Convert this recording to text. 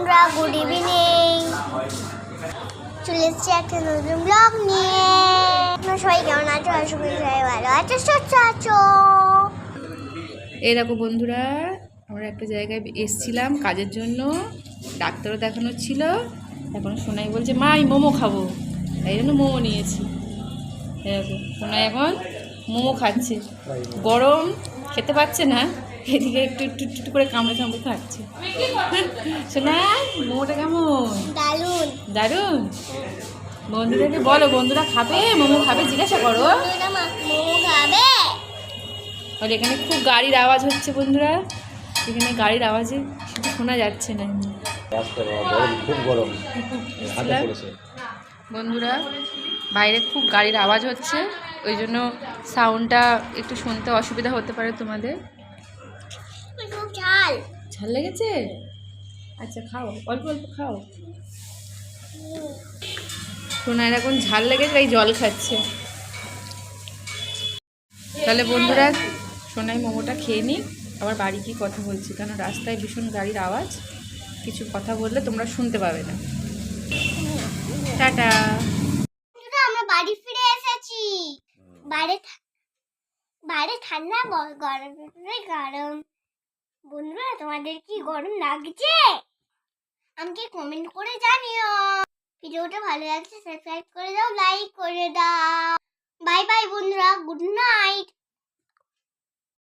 বন্ধুরা good evening. চলে এসেছি একটা নতুন ব্লগ নিয়ে। সবাই কেমন আছো? আশা করি সবাই ভালো আছো, সুস্থ আছো। এই দেখো বন্ধুরা, আমরা একটা জায়গায় এসছিলাম কাজের জন্য। ডাক্তারও দেখানো ছিল। এখন সোনাই বলছে, মা, আমি মোমো খাব। তাই জন্য মোমো নিয়েছি। দেখো, সোনাই এখন মোমো খাচ্ছে। গরম, খেতে পাচ্ছে না। এদিকে একটু একটু একটু করে কামড়ে কামড়ে খাচ্ছে। সোনাই মোমোটা কেমন? দারুণ দারুণ? বন্ধুদেরকে বলো বন্ধুরা খাবে? মোমো খাবে? জিজ্ঞাসা করো। খাবে? আর এখানে খুব গাড়ির আওয়াজ হচ্ছে বন্ধুরা। এখানে গাড়ির আওয়াজে শুধু শোনা যাচ্ছে না। খুব গরম বন্ধুরা বাইরে খুব গাড়ির আওয়াজ হচ্ছে। ওই জন্য সাউন্ডটা একটু শুনতে অসুবিধা হতে পারে তোমাদের। ঝাল। ঝাল লেগেছে? আচ্ছা খাও। অল্প অল্প খাও। সোনার এখন ঝাল লেগেছে তাই জল খাচ্ছে। তাহলে বন্ধুরা সোনাই মোমোটা খেয়ে নিই। আবার বাড়ি কি কথা বলছি কারণ রাস্তায় ভীষণ গাড়ির আওয়াজ। কিছু কথা বললে তোমরা শুনতে পাবে না। টাটা। আমরা বাড়ি ফিরে এসেছি। বাইরে বাইরে ঠান্ডা গরম গরম। বন্ধুরা তোমাদের কি গরম লাগছে? আমাকে কমেন্ট করে জানিও। ভিডিওটা ভালো লাগছে সাবস্ক্রাইব করে দাও লাইক করে দাও। বাই বাই বন্ধুরা গুড নাইট